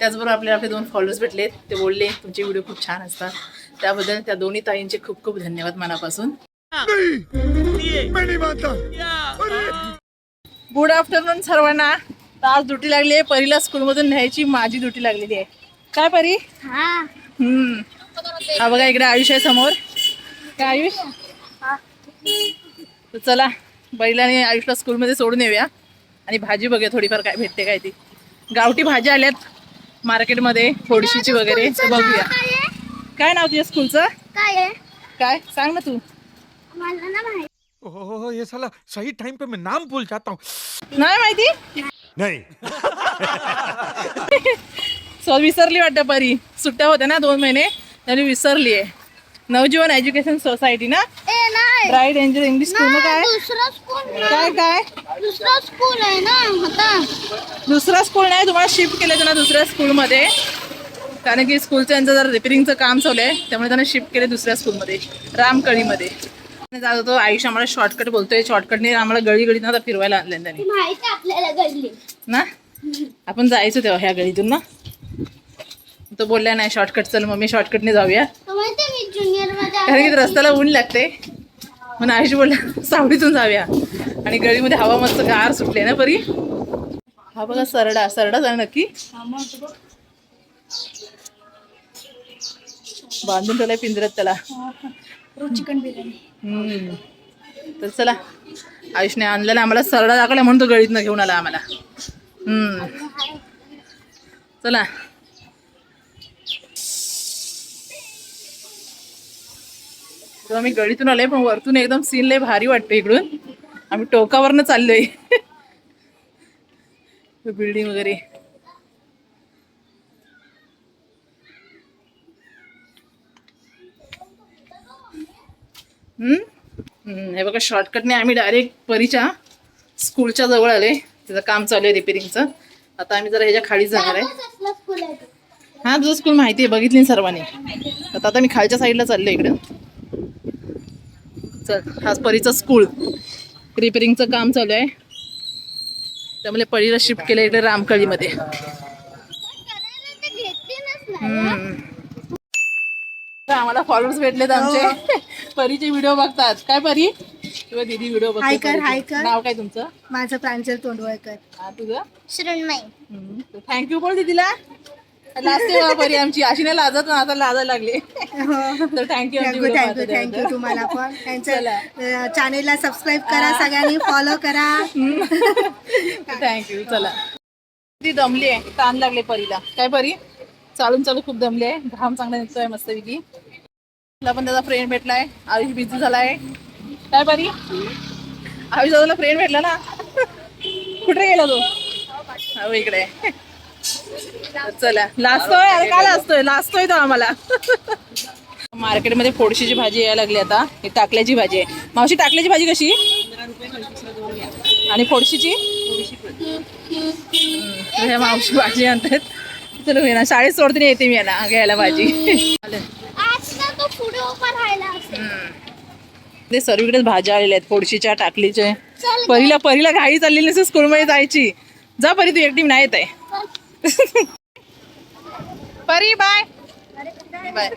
त्याचबरोबर आपल्याला आपले दोन फॉलोअर्स भेटलेत. ते बोलले तुमचे व्हिडिओ खूप छान असतात. त्याबद्दल त्या दोन्ही ताईंचे खूप खूप धन्यवाद मनापासून. गुड आफ्टरनून सर्वांना. आज ड्युटी लागली आहे. परीला स्कूलमधून न्यायची माझी ड्युटी लागलेली आहे. काय परी? हा. हम्म. हा बघा इकडे आयुष आहे समोर. काय आयुष? तर चला बैला आणि आयुषला स्कूलमध्ये सोडून येऊया. आणि भाजी बघूया थोडीफार काय भेटते काय ती. गावठी भाज्या आल्यात. मार्केटमध्ये फोडशीची वगैरे तर बघूया. काय नाव तुझ्या स्कूलचं? काय आहे? काय? सांग ना तू. मला ना माहिती ओह ये साला सही टाइम पे मैं नाम भूल जाता हूँ. नाही माहिती? नहीं. सो विसरली वाटतं परी. सुट्ट्या होत्या ना दोन महिने त्यांनी विसरली आहे नवजीवन एज्युकेशन सोसायटी ना? ए नाही. ब्राईट एंजल इंग्लिश स्कूल काय? दुसरा स्कूल काय काय? दुसरा स्कूल आहे ना आता. दुसरा स्कूल नाही तुम्हाला शिफ्ट केलं त्यांना दुसऱ्या स्कूलमध्ये कारण की स्कूलचं यांचं जर रिपेरिंगचं काम चालू आहे त्यामुळे त्यांना शिफ्ट केले दुसऱ्या स्कूलमध्ये रामकळीमध्ये. जात होतो आयुष आम्हाला शॉर्टकट बोलतोय शॉर्टकटने आम्हाला गळी गळीत आता फिरवायला आणलं त्यांनी. ना? आपण जायचो तेव्हा ह्या गळीतून ना? तो बोलला नाही शॉर्टकट चल मम्मी शॉर्टकटने जाऊया. कारण की रस्त्याला ऊन लागते म्हणून आयुष बोलला सावलीतून जाऊया. आणि गळीमध्ये हवा मस्त गार सुटले ना परी? हा बघा सरडा सरडा जा नक्की. बांधून ठेवलाय पिंजऱ्यात त्याला. चिकन बिर्याणी हम्म. तर चला आयुषने आणलेला आम्हाला सरडा दाखवला म्हणून तो गळीतनं घेऊन आला आम्हाला. हम्म. चला. तर आम्ही गळीतून आलोय पण वरतून एकदम सीन लय भारी वाटतं इकडून. आम्ही टोकावरनं चाललोय. बिल्डिंग वगैरे. हम्म? हम्म, हे बघा शॉर्टकटने आम्ही डायरेक्ट परीच्या स्कूलच्या जवळ आले तिचं काम चालू आहे रिपेरिंगचं आता आम्ही जरा ह्याच्या खाली जाणार आहे. हा तुझं स्कूल माहिती आहे बघितली सर्वांनी. आता आता मी खालच्या साईडला चाललो इकडं. चल हाच परीचा स्कूल रिपेरिंगचं काम चालू आहे. त्यामुळे परीला शिफ्ट केलं इकडे रामकळीमध्ये. आम्हाला फॉलोअर्स भेटलेत आमचे. परीचे व्हिडिओ बघतात. काय परी? किंवा दीदी व्हिडिओ हाय कर, बघतात कर. नाव काय तुमचं? माझं प्रांजल तोंडवळकर. हा तुझं? श्रीनमयी थँक्यू बोल दीदीला. लाजते बा परी आमची. अशी नाही लाजत ना आता लाजायला लागले. तर थँक्यू थँक्यू थँक्यू थँक्यू तुम्हाला पण. त्यांचं चॅनेलला सबस्क्राईब करा सगळ्यांनी फॉलो करा. थँक्यू चला. ती दमली आहे. ताण लागले परीला. काय परी? चालून चालू खूप दमली आहे. घाम चांगला निघतोय मस्तपैकी. तुला पण त्याचा फ्रेंड भेटलाय. आयुष बिझी झालाय. काय परी? आयुष दादाला फ्रेंड भेटला ना? कुठे गेला तो? हो इकडे. चला. लाजतोय काय लाजतोय लाजतोय तो आम्हाला. मार्केटमध्ये फोडशीची भाजी यायला लागली आता. ही टाकल्याची भाजी आहे. मावशी टाकल्याची भाजी कशी? आणि फोडशीची? मावशी भाजी आणतात. चलो ना. शाळेत सोडते येते मी याला घ्यायला भाजी. तो सर्वीकडेच भाज्या आलेल्या आहेत फोडशीच्या टाकलीचे परीला परीला घाई चाललेली नसते स्कूलमध्ये जायची. जा परी तू एकटी नाही येत आहे. परी बाय. बाय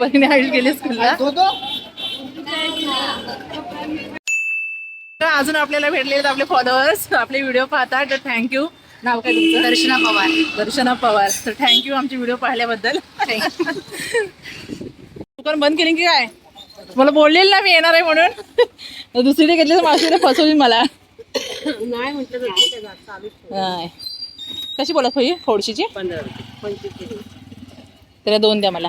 परीने आयुष गेली स्कूलला तर अजून आपल्याला भेटलेले आपले फॉलोअर्स आपले व्हिडिओ पाहतात. तर थँक्यू नाव काय तुमचं? दर्शना पवार. दर्शना पवार. तर थँक्यू आमचे व्हिडिओ पाहिल्याबद्दल. दुकान बंद केली की काय? मला बोललेलं ना मी येणार आहे म्हणून. दुसरीकडे घेतली तर मावशीने फसवली मला. नाही म्हटलं कशी बोलत होई? फोडशीची त्याला दोन द्या मला.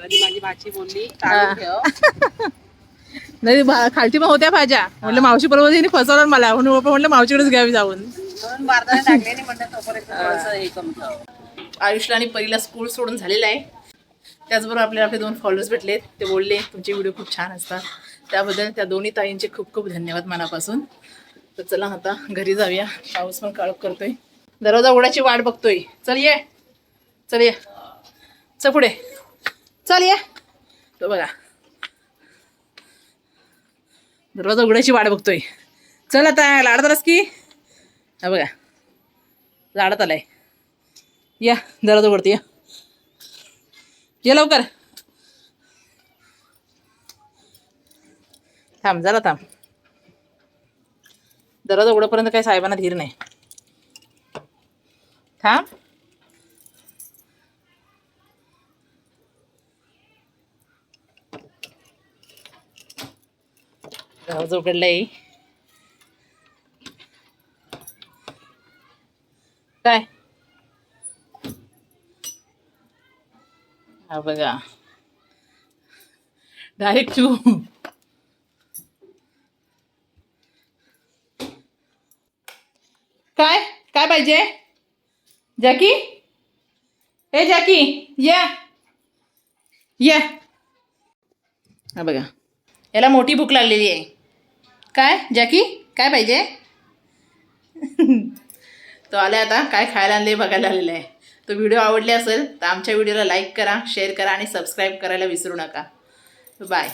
माझी भाची बोलली. नाही भा- खालती पण होत्या भाज्या. म्हटलं मावशी बरोबर तिने फसवलं मला. म्हणून पप्पा म्हटलं मावशीकडेच घ्यावी जाऊन. म्हणून बारदाने टाकले नाही म्हणलं तोपर्यंत थोडंसं हे कमी ठेव. आयुषला आणि परीला स्कूल सोडून झालेलं आहे. त्याचबरोबर आपल्याला आपले दोन फॉलोअर्स भेटलेत. ते बोलले तुमचे व्हिडिओ खूप छान असतात. त्याबद्दल त्या दोन्ही ताईंचे खूप खूप धन्यवाद मनापासून. तर चला आता घरी जाऊया. पाऊस पण काळोख करतोय. दरवाजा उघडायची वाट बघतोय. चल ये. चल ये. चल पुढे. चल ये. तो बघा. दरवाजा उघडायची वाट बघतोय. चल आता लाडत आलास की? हा बघा. लाडत आलाय. या दरवाजा उघडते या. ये लवकर. थांब जरा थांब. दरवाजा उघडपर्यंत काही साहेबांना धीर नाही. थांब दरवाजा उघडलाय काय हा बघा डायरेक्ट चू काय काय पाहिजे जॅकी? ए जॅकी या. या. हा बघा. याला मोठी भूक लागलेली आहे. काय जॅकी? काय पाहिजे? तो आला आता काय खायला आणले बघायला आलेला आहे तो व्हिडिओ आवडले असेल तर आमच्या व्हिडिओला लाईक करा शेअर करा आणि सबस्क्राईब करायला विसरू नका. बाय